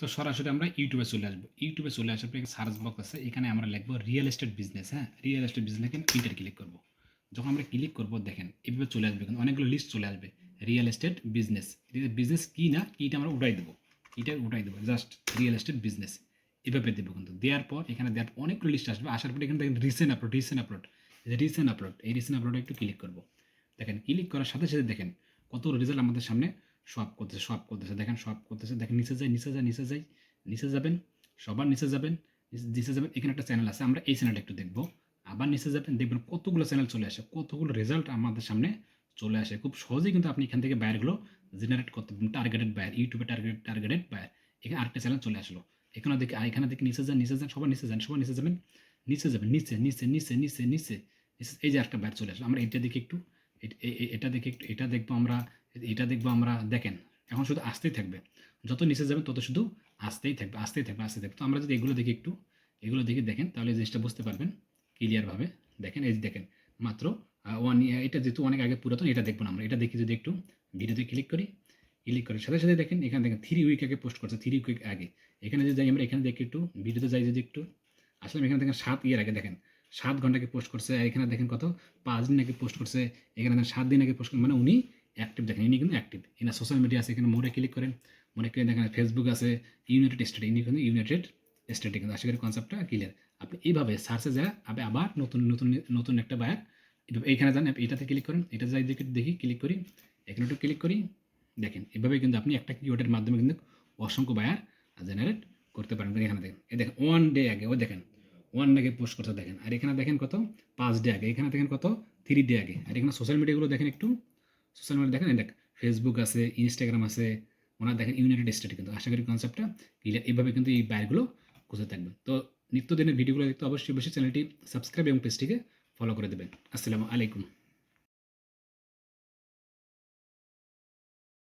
তো সরাসরি আমরা ইউটিউবে চলে আসব। ইউটিউবে চলে আসার পরে সার্চ বক্স আছে, এখানে আমরা লিখব রিয়েল এস্টেট বিজনেস হ্যাঁ? রিয়েল এস্টেট বিজনেস লিখে ইন্টার ক্লিক করব। যখন আমরা ক্লিক করব, দেখেন, এভাবে চলে আসবে কিন্তু অনেকগুলো লিস্ট চলে আসবে। রিয়েল এস্টেট বিজনেস বিজনেস কী না, কিটা আমরা উঠাই দেবো। এটা উঠাই দেবো জাস্ট রিয়েল এস্টেট বিজনেস এভাবে দেবো কিন্তু। দেওয়ার পর, এখানে দেওয়ার পর অনেকগুলো লিস্ট আসবে। আসার পর এখানে দেখেন recent upload recent upload recent upload এই রিসেন্ট আপলোডে একটু ক্লিক করব। দেখেন ক্লিক করার সাথে সাথে দেখেন, কত রেজাল্ট আমাদের সামনে সব করতেছে সব করতেছে। দেখেন সব করতেছে। দেখেন নিচে যাই নিচে যাই নিচে যাই, নিচে যাবেন, সবার নিচে যাবেন, নিচে- যাবেন। এখানে একটা চ্যানেল আছে, আমরা এই চ্যানেলটা একটু দেখব। আবার নিচে যাবেন, দেখবেন কতগুলো চ্যানেল চলে আসে, কতগুলো রেজাল্ট আমাদের সামনে চলে আসে। খুব সহজেই কিন্তু আপনি এখান থেকে বায়ারগুলো জেনারেট করতে টার্গেটেড বায়ার ইউটিউবে টার্গেট টার্গেটেড বায়ার এখানে আরেকটা চ্যানেল চলে আসলো। এখানে দেখে এখানে দেখে নিচে যান নিচে যান, সবার নিচে যান, সবার নিচে যাবেন নিচে যাবেন, নিচে নিচে নিচে নিচে নিচে। নিচে এই যে একটা বায়ার চলে আসলো। আমরা এটা দেখি একটু। এটা দেখে একটু, এটা দেখব আমরা, এটা দেখব আমরা, দেখেন, এখন শুধু আসতেই থাকবে। যত নিচে যাবেন তত শুধু আসতেই থাকবে আসতেই থাকবে আসতেই থাকবে। তো আমরা যদি এগুলো দেখি একটু, এগুলো দেখে দেখেন, তাহলে এই জিনিসটা বুঝতে পারবেন ক্লিয়ারভাবে দেখেন, এই দেখেন, মাত্র ওয়ান এটা যেহেতু অনেক আগে পুরাতন, এটা দেখব না আমরা। এটা দেখি যদি একটু ভিডিওতে ক্লিক করি ক্লিক করার সাথে সাথে দেখেন, এখানে দেখেন থ্রি উইক আগে পোস্ট করছে থ্রি উইক আগে। এখানে যদি যাই আমরা, এখানে দেখি একটু, ভিডিওতে যাই যদি একটু, আসলে এখানে দেখেন সাত ইয়ার আগে, দেখেন সাত ঘন্টাকে পোস্ট করছে এখানে দেখেন কত? পাঁচ দিন আগে পোস্ট করছে, এখানে দেখেন সাত দিন আগে পোস্ট মানে উনি অ্যাক্টিভ দেখেন ইনি কিন্তু অ্যাক্টিভ এনার সোশ্যাল মিডিয়া আছে, এখানে মোড়ে ক্লিক করেন মনে ক্লিক দেখেন ফেসবুক আছে ইউনাইটেড স্টেট ইনি কিন্তু ইউনাইটেড স্টেটে কিন্তু, আশা করি কনসেপ্টটা ক্লিয়ার আপনি এইভাবে সার্চে যা, আপনি আবার নতুন নতুন নতুন একটা বায়ার এইখানে যান এটাতে ক্লিক করেন, এটা যাই দেখি দেখি ক্লিক করি, এখানে একটু ক্লিক করি, দেখেন এভাবে কিন্তু আপনি একটা কিওয়ার্ডের মাধ্যমে কিন্তু অসংখ্য বায়ার জেনারেট করতে পারেন, এখানে দেখেন। এই দেখেন ওয়ান ডে আগে ও দেখেন ওয়ান ডেকে পোস্ট করতে দেখেন। আর এখানে দেখেন কত? পাঁচ ডে আগে। এখানে দেখেন কত? থ্রি ডে আগে। আর এখানে সোশ্যাল মিডিয়াগুলো দেখেন একটু। সোশ্যাল মিডিয়া দেখেন দেখ ফেসবুক আছে ইনস্টাগ্রাম আছে, ওনার দেখেন ইউনাইটেড স্টেট কিন্তু। আশা করি কনসেপ্টটা ক্লিয়ার এইভাবে কিন্তু এই বাইরগুলো খুঁজে থাকবে। তো নিত্যদিনের ভিডিওগুলো দেখতে অবশ্যই অবশ্যই চ্যানেলটি সাবস্ক্রাইব এবং পেজটিকে ফলো করে দেবেন। আসসালামু আলাইকুম।